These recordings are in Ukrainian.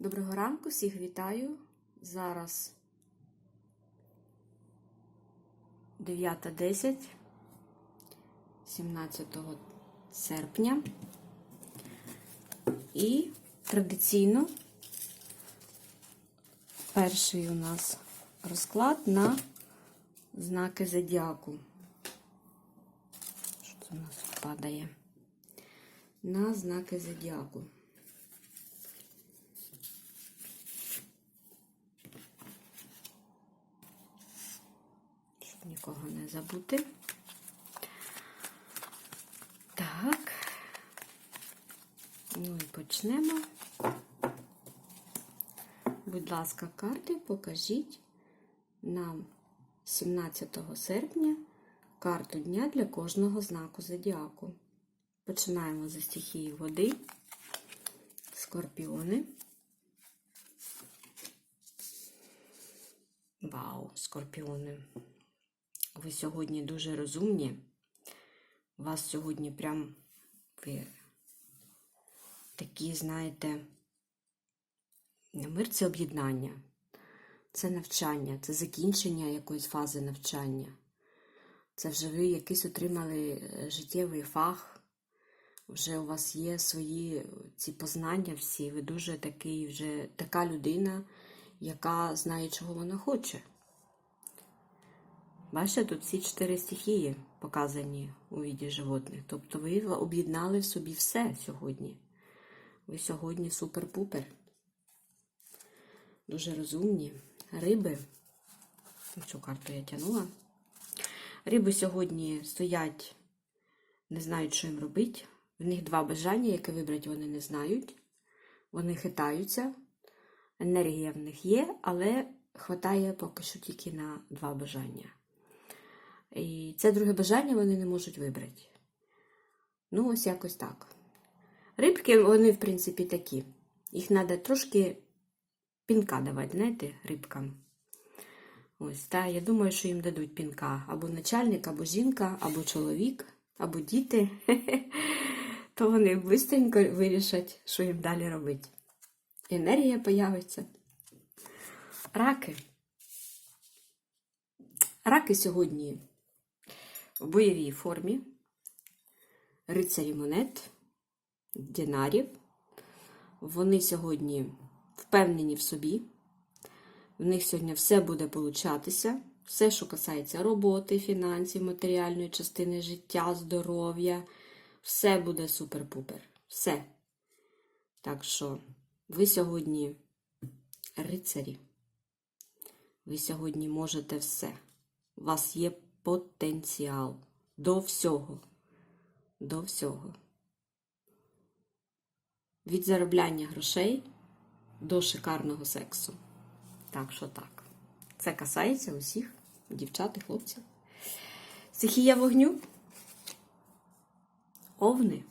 Доброго ранку, всіх вітаю. Зараз 9.10, 17 серпня. І традиційно перший у нас розклад на знаки зодіаку. Що це у нас падає? На знаки зодіаку. Щоб нікого не забути. Так. Ну і почнемо. Будь ласка, карти покажіть нам 17 серпня карту дня для кожного знаку зодіаку. Починаємо зі стихії води, скорпіони. Вау, скорпіони. Ви сьогодні дуже розумні. Вас сьогодні прям ви такі, знаєте, мир це об'єднання, це навчання, це закінчення якоїсь фази навчання. Це вже ви якийсь отримали е, життєвий фах, вже у вас є свої ці познання всі, ви дуже такий, вже така людина, яка знає, чого вона хоче. Бачите, тут всі чотири стихії показані у віді животних. Тобто ви об'єднали в собі все сьогодні. Ви сьогодні супер-пупер. Дуже розумні. Риби. Цю карту я тягнула. Риби сьогодні стоять, не знають, що їм робити. В них два бажання, яке вибрати вони не знають. Вони хитаються. Енергія в них є, але хватає поки що тільки на два бажання. І це друге бажання вони не можуть вибрати. Ну, ось якось так. Рибки, вони, в принципі, такі. Їх треба трошки пінка давати, знаєте, рибкам. Ось, та, я думаю, що їм дадуть пінка. Або начальник, або жінка, або чоловік, або діти. То вони швидко вирішать, що їм далі робити. Енергія появиться. Раки. Раки сьогодні в бойовій формі, рицарі монет, динарів. Вони сьогодні впевнені в собі. В них сьогодні все буде получатися. Все, що касається роботи, фінансів, матеріальної частини життя, здоров'я, все буде супер-пупер. Все. Так що, ви сьогодні рицарі. Ви сьогодні можете все. У вас є потенціал до всього. До всього. Від заробляння грошей до шикарного сексу. Так що так. Це касається усіх дівчат і хлопців. Стихія вогню. Овни.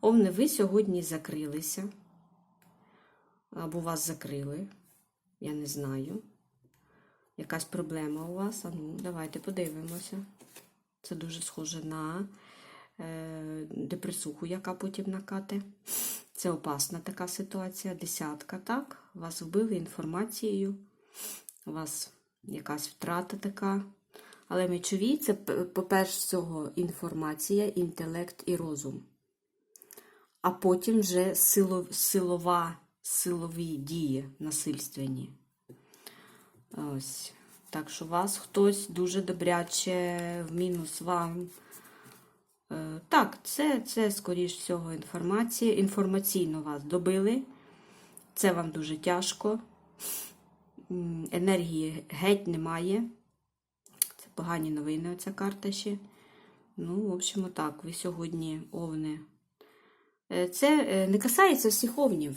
Овни, ви сьогодні закрилися. Або вас закрили. Я не знаю. Якась проблема у вас? А ну, давайте подивимося. Це дуже схоже на е, депресуху, яка потім накате. Це опасна така ситуація. Десятка, так? Вас вбили інформацією. У вас якась втрата така. Але мечові це, по-перше, всього, інформація, інтелект і розум. А потім вже силов, силова, силові дії насильственні. Ось. Так що вас хтось дуже добряче в мінус вам. Е, Так, це, це скоріш всього, інформація. Інформаційно вас добили. Це вам дуже тяжко. Енергії геть немає. Це погані новини, оця карта ще. Ну, в общем, так, ви сьогодні овни. Е, Це е, не касається всіх овнів.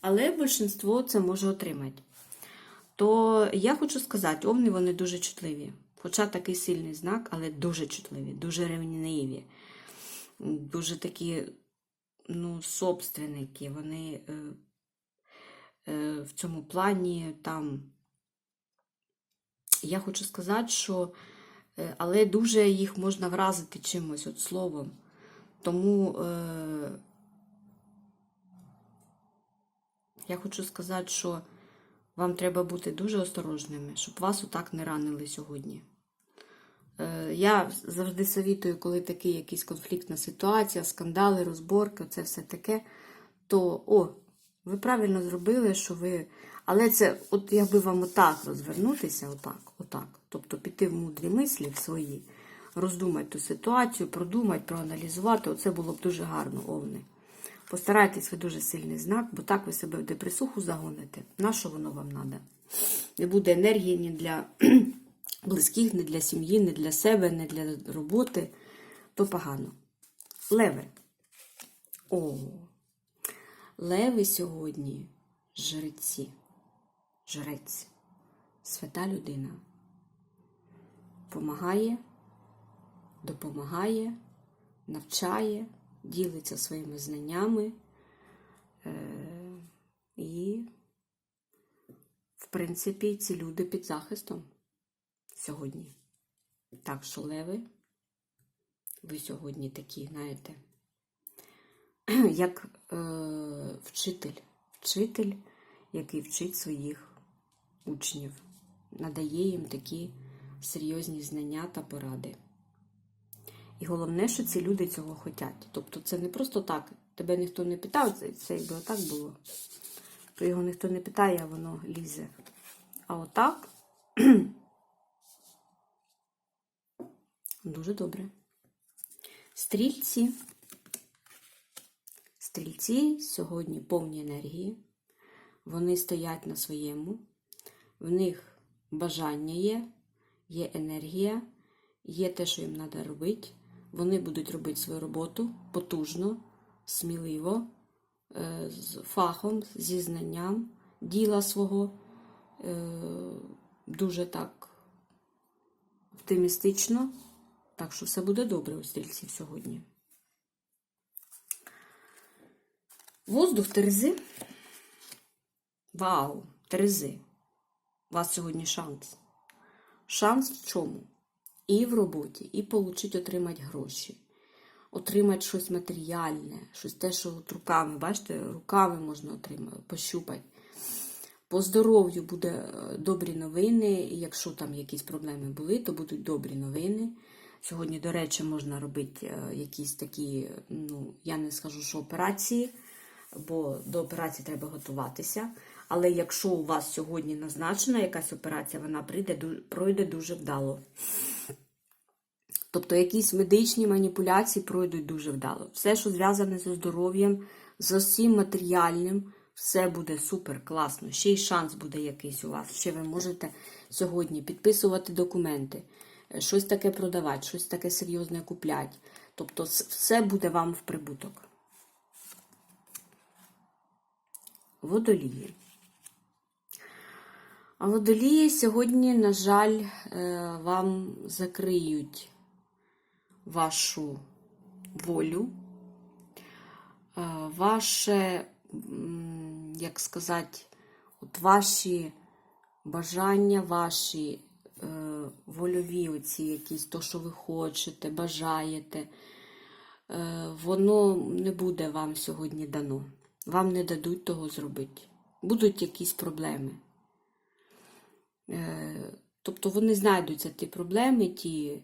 Але більшинство це може отримати. То я хочу сказати, овни вони дуже чутливі. Хоча такий сильний знак, але дуже чутливі, дуже ревніві, дуже такі, ну, собственники. Вони е, е, в цьому плані там. Я хочу сказати, що е, але дуже їх можна вразити чимось от словом. Тому е, Я хочу сказати, що вам треба бути дуже осторожними, щоб вас отак не ранили сьогодні. Е, Я завжди совітую, коли такий якийсь конфліктна ситуація, скандали, розборки, це все таке, то о, ви правильно зробили, що ви. Але це, от якби вам отак розвернутися, отак, отак. Тобто піти в мудрі мислі в свої, роздумати ту ситуацію, продумати, проаналізувати, оце було б дуже гарно, овни. Постарайтесь ви дуже сильний знак, бо так ви себе в депресуху загоните. На що воно вам треба? Не буде енергії ні для близьких, ні для сім'ї, ні для себе, ні для роботи. То погано. Леви. О, леви сьогодні жреці. Жрець. Свята людина. Помагає, допомагає, навчає, ділиться своїми знаннями. Е, і, в принципі, ці люди під захистом сьогодні. Так що, леви, ви сьогодні такі, знаєте, як е, вчитель, вчитель, який вчить своїх учнів, надає їм такі серйозні знання та поради. І головне, що ці люди цього хочуть. Тобто це не просто так. Тебе ніхто не питав, це, це якби отак було. То його ніхто не питає, а воно лізе. А отак дуже добре. Стрільці. Стрільці сьогодні повні енергії. Вони стоять на своєму. В них бажання є, є енергія, є те, що їм треба робити. Вони будуть робити свою роботу потужно, сміливо, е, з фахом, зі знанням діла свого, е, дуже так оптимістично. Так що все буде добре у стрільців сьогодні. Воздух Терези. Вау, Терези. У вас сьогодні шанс. Шанс в чому? І в роботі, і отримати, отримати гроші, отримати щось матеріальне, щось те, що от руками, бачите, руками можна отримати, пощупати. По здоров'ю буде е, добрі новини, і якщо там якісь проблеми були, то будуть добрі новини. Сьогодні, до речі, можна робити е, якісь такі, ну, я не скажу, що операції, бо до операції треба готуватися. Але якщо у вас сьогодні назначена якась операція, вона прийде, пройде дуже вдало. Тобто якісь медичні маніпуляції пройдуть дуже вдало. Все, що зв'язане зі здоров'ям, з усім матеріальним, все буде супер, класно. Ще й шанс буде якийсь у вас. Ще ви можете сьогодні підписувати документи, е, щось таке продавати, щось таке серйозне купляти. Тобто все буде вам в прибуток. Водолії. А водолії сьогодні, на жаль, е, вам закриють вашу волю, е, ваше, як сказати, от ваші бажання, ваші е, вольові, оці якісь, то, що ви хочете, бажаєте, е, воно не буде вам сьогодні дано. Вам не дадуть того зробити. Будуть якісь проблеми. Тобто вони знайдуться ті проблеми, ті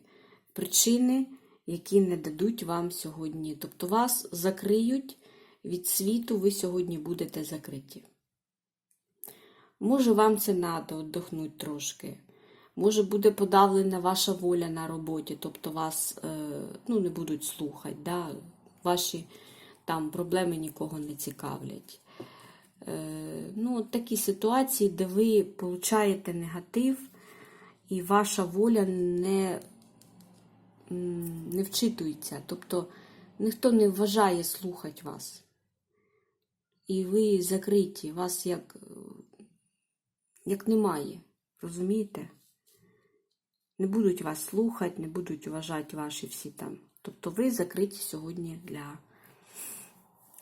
причини, які не дадуть вам сьогодні. Тобто вас закриють від світу, ви сьогодні будете закриті. Може, вам це треба віддохнути трошки. Може, буде подавлена ваша воля на роботі, тобто вас е, ну, не будуть слухати, да? ваші там проблеми нікого не цікавлять. Е, ну, такі ситуації, де ви получаєте негатив, і ваша воля не, не вчитується. Тобто ніхто не вважає слухати вас. І ви закриті, вас як, як немає. Розумієте? Не будуть вас слухати, не будуть вважати ваші всі там. Тобто ви закриті сьогодні для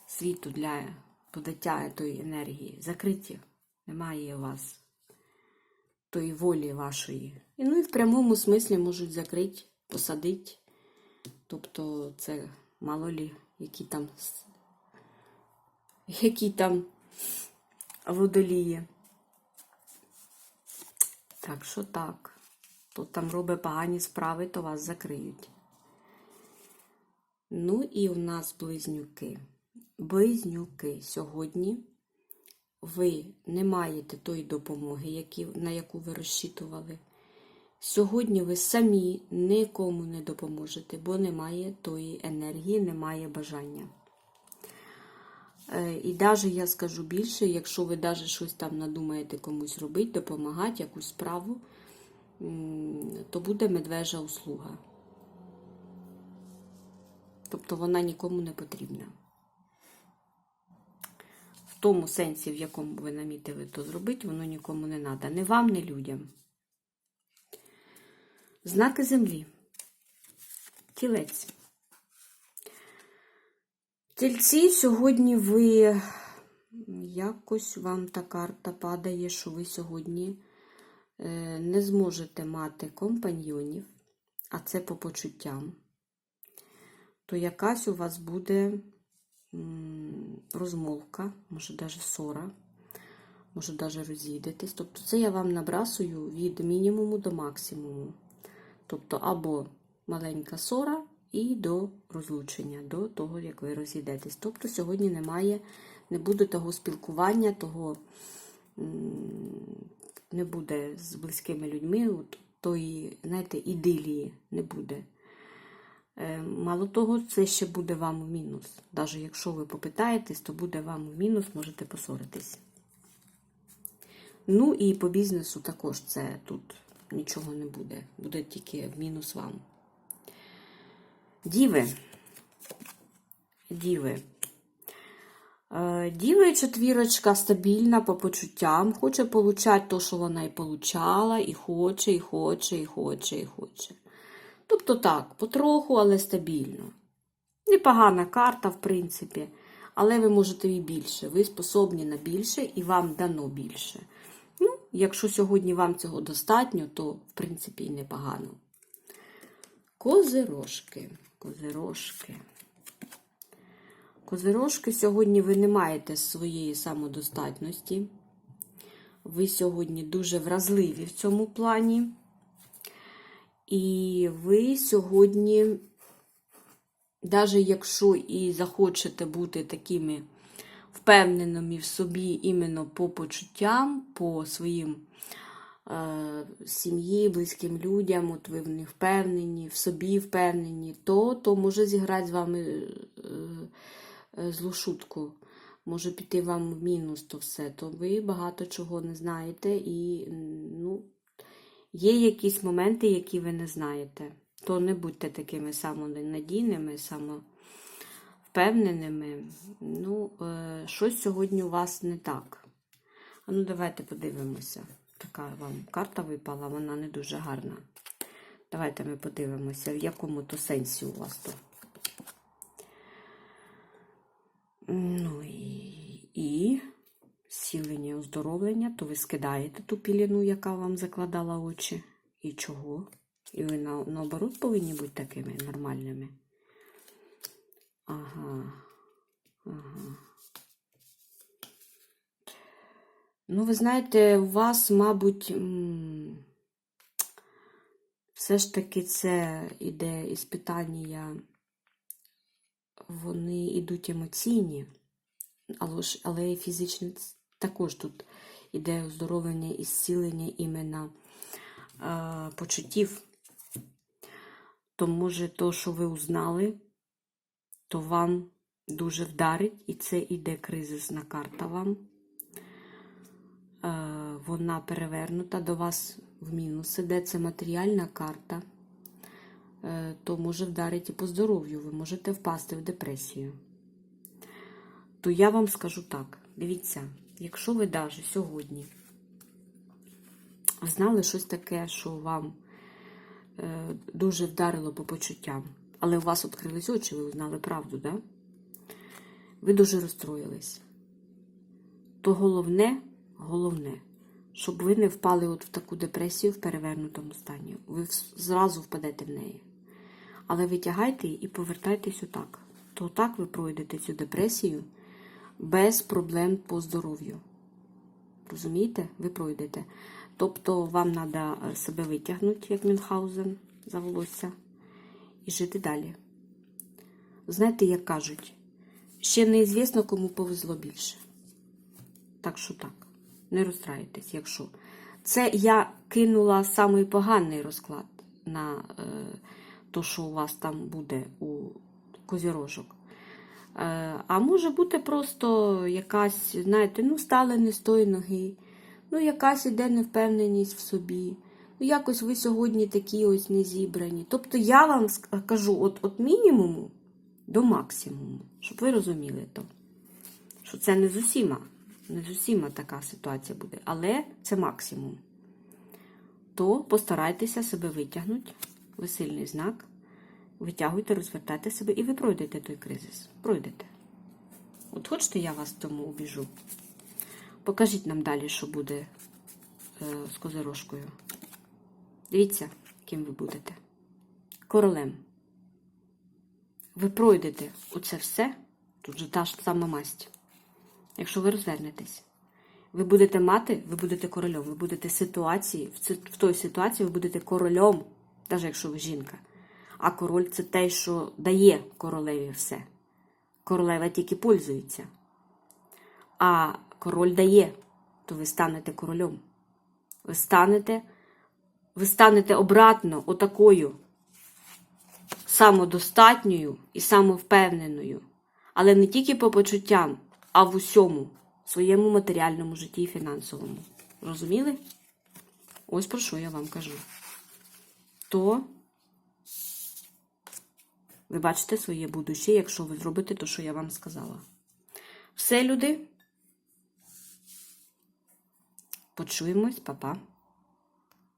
світу, для подаття тої енергії. Закриті. Немає у вас тої волі вашої. І ну і в прямому смислі можуть закрити, посадити. Тобто це мало лі, які там, які там водолії. Так що так. Хто там робить погані справи, то вас закриють. Ну і у нас близнюки. Близнюки сьогодні ви не маєте тої допомоги, на яку ви розчитували. Сьогодні ви самі нікому не допоможете, бо немає тої енергії, немає бажання. Е, І навіть я скажу більше, якщо ви навіть щось там надумаєте комусь робити, допомагати, якусь справу, то буде медвежа услуга. Тобто вона нікому не потрібна. В тому сенсі, в якому ви намітили то зробити, воно нікому не треба. Не вам, не людям. Знаки землі. Тілець. Тільці сьогодні ви якось вам та карта падає, що ви сьогодні е, не зможете мати компаньйонів, а це по почуттям. То якась у вас буде розмовка, може навіть ссора, може навіть розійдетесь. Тобто це я вам набрасую від мінімуму до максимуму. Тобто або маленька ссора і до розлучення, до того, як ви розійдетесь. Тобто сьогодні немає, не буде того спілкування, того не буде з близькими людьми, от тої, знаєте, ідилії не буде. Е, Мало того, це ще буде вам в мінус. Навіть якщо ви попитаєтесь, то буде вам в мінус, можете посоритись. Ну і по бізнесу також це тут нічого не буде. Буде тільки в мінус вам. Діви. Діви. Е, Діви четвірочка стабільна по почуттям, хоче получати те, що вона і получала, і хоче, і хоче, і хоче, і хоче. Тобто так, потроху, але стабільно. Непогана карта, в принципі, але ви можете і більше. Ви способні на більше і вам дано більше. Ну, якщо сьогодні вам цього достатньо, то в принципі і непогано. Козирожки. Козирожки. Козирожки сьогодні ви не маєте своєї самодостатності. Ви сьогодні дуже вразливі в цьому плані. І ви сьогодні, навіть якщо і захочете бути такими впевненими в собі іменно по почуттям, по своїм е, сім'ї, близьким людям, от ви в них впевнені, в собі впевнені, то, то може зіграти з вами е, е, злу шутку. Може піти вам в мінус то все, то ви багато чого не знаєте і ну, є якісь моменти, які ви не знаєте. То не будьте такими самонадійними, самовпевненими. Ну, е, щось сьогодні у вас не так. А ну, давайте подивимося. Така вам карта випала, вона не дуже гарна. Давайте ми подивимося, в якому то сенсі у вас то. Ну і, і зцілення, оздоровлення, то ви скидаєте ту піліну, яка вам закладала очі. І чого? І ви на, наоборот повинні бути такими нормальними. Ага. Ага. Ну, ви знаєте, у вас, мабуть, все ж таки це іде іспитання, вони йдуть емоційні, але ж але і фізичне також тут іде оздоровлення і зцілення іменно е, почуттів. То може то, що ви узнали, то вам дуже вдарить, і це іде кризисна карта вам. Е, Вона перевернута до вас в мінус іде. Це матеріальна карта, Е, то може вдарити і по здоров'ю, ви можете впасти в депресію. То я вам скажу так: дивіться, якщо ви навіть сьогодні знали щось таке, що вам е, дуже вдарило по почуттям, але у вас відкрились очі, ви узнали правду, да? ви дуже розстроїлись. То головне, головне, щоб ви не впали от в таку депресію в перевернутому стані. Ви зразу впадете в неї. Але витягайте і повертайтесь отак. То так ви пройдете цю депресію без проблем по здоров'ю. Розумієте? Ви пройдете. Тобто вам треба себе витягнути, як Мюнхгаузен, за волосся, і жити далі. Знаєте, як кажуть, ще неізвісно, кому повезло більше. Так що так, не розстраюйтесь, якщо. Це я кинула самий поганий розклад на е, то, що у вас там буде у козірожок. Е, а може бути просто якась, знаєте, ну, стали не з тої ноги, ну, якась іде невпевненість в собі. Ну, якось ви сьогодні такі ось не зібрані. Тобто я вам кажу от, от мінімуму до максимуму, щоб ви розуміли то. Що це не з усіма, не з усіма така ситуація буде, але це максимум. То постарайтеся себе витягнути. Ви сильний знак. Витягуйте, розвертайте себе і ви пройдете той кризис. Пройдете. От хочете, я вас тому убіжу? Покажіть нам далі, що буде е, з козирожкою. Дивіться, ким ви будете. Королем. Ви пройдете оце все, тут же та ж сама масть. Якщо ви розвернетесь. Ви будете мати, ви будете королем, ви будете ситуації, в, ці- в той ситуації ви будете королем, навіть якщо ви жінка. А король це те, що дає королеві все. Королева тільки пользується. А король дає, то ви станете королем. Ви станете, ви станете обратно отакою самодостатньою і самовпевненою. Але не тільки по почуттям, а в усьому своєму матеріальному житті і фінансовому. Розуміли? Ось про що я вам кажу. То ви бачите своє будуще, якщо ви зробите те, що я вам сказала. Все, люди. Почуємось, па-па.